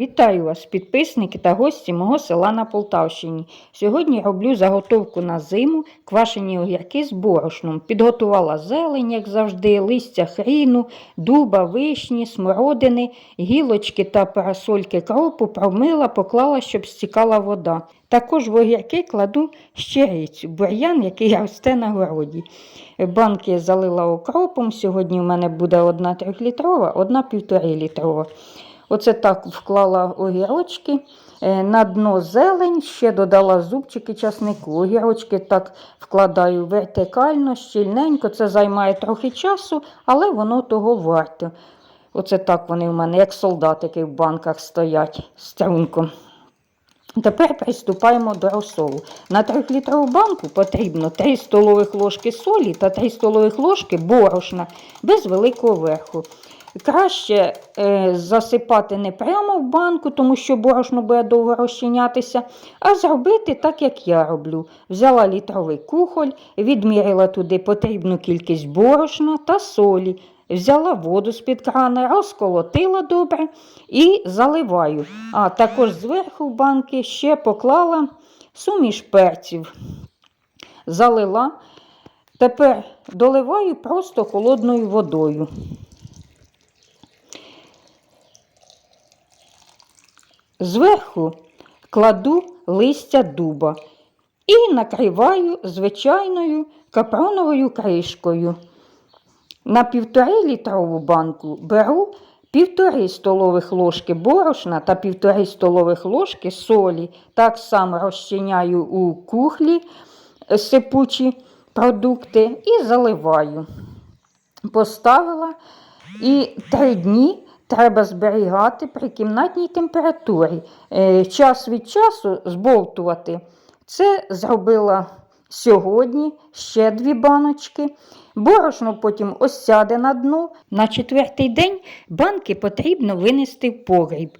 Вітаю вас, підписники та гості мого села на Полтавщині. Сьогодні роблю заготовку на зиму, квашені огірки з борошном. Підготувала зелень, як завжди, листя хріну, дуба, вишні, смородини, гілочки та парасольки кропу промила, поклала, щоб стікала вода. Також в огірки кладу щирицю, бур'ян, який росте на городі. Банки залила окропом. Сьогодні в мене буде одна трьохлітрова, одна півтори літрова. Оце так вклала огірочки. Е, На дно зелень, ще додала зубчики часнику. Огірочки так вкладаю вертикально, щільненько. Це займає трохи часу, але воно того варто. Оце так вони в мене, як солдатики в банках стоять струнко. Тепер приступаємо до розсолу. На 3-літрову банку потрібно 3 столових ложки солі та 3 столових ложки борошна без великого верху. Краще е, засипати не прямо в банку, тому що борошно буде довго розчинятися, а зробити так, як я роблю. Взяла літровий кухоль, відміряла туди потрібну кількість борошна та солі. Взяла воду з-під крана, розколотила добре і заливаю. А також зверху в банки ще поклала суміш перців. Залила. Тепер доливаю просто холодною водою. Зверху кладу листя дуба і накриваю звичайною капроновою кришкою. На півтори літрову банку беру півтори столових ложки борошна та півтори столових ложки солі. Так само розчиняю у кухлі сипучі продукти і заливаю. Поставила і три дні треба зберігати при кімнатній температурі. Е, Час від часу збовтувати. Це зробила сьогодні ще дві баночки. Борошно потім осяде на дно. На четвертий день банки потрібно винести в погріб.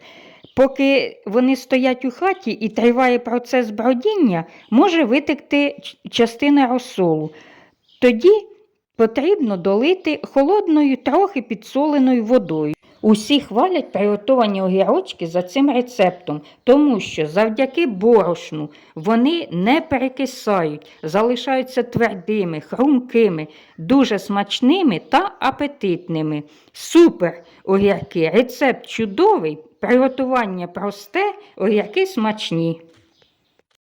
Поки вони стоять у хаті і триває процес бродіння, може витекти частина розсолу. Тоді потрібно долити холодною, трохи підсоленою водою. Усі хвалять приготовані огірочки за цим рецептом, тому що завдяки борошну вони не перекисають, залишаються твердими, хрумкими, дуже смачними та апетитними. Супер огірки! Рецепт чудовий, приготування просте, огірки смачні.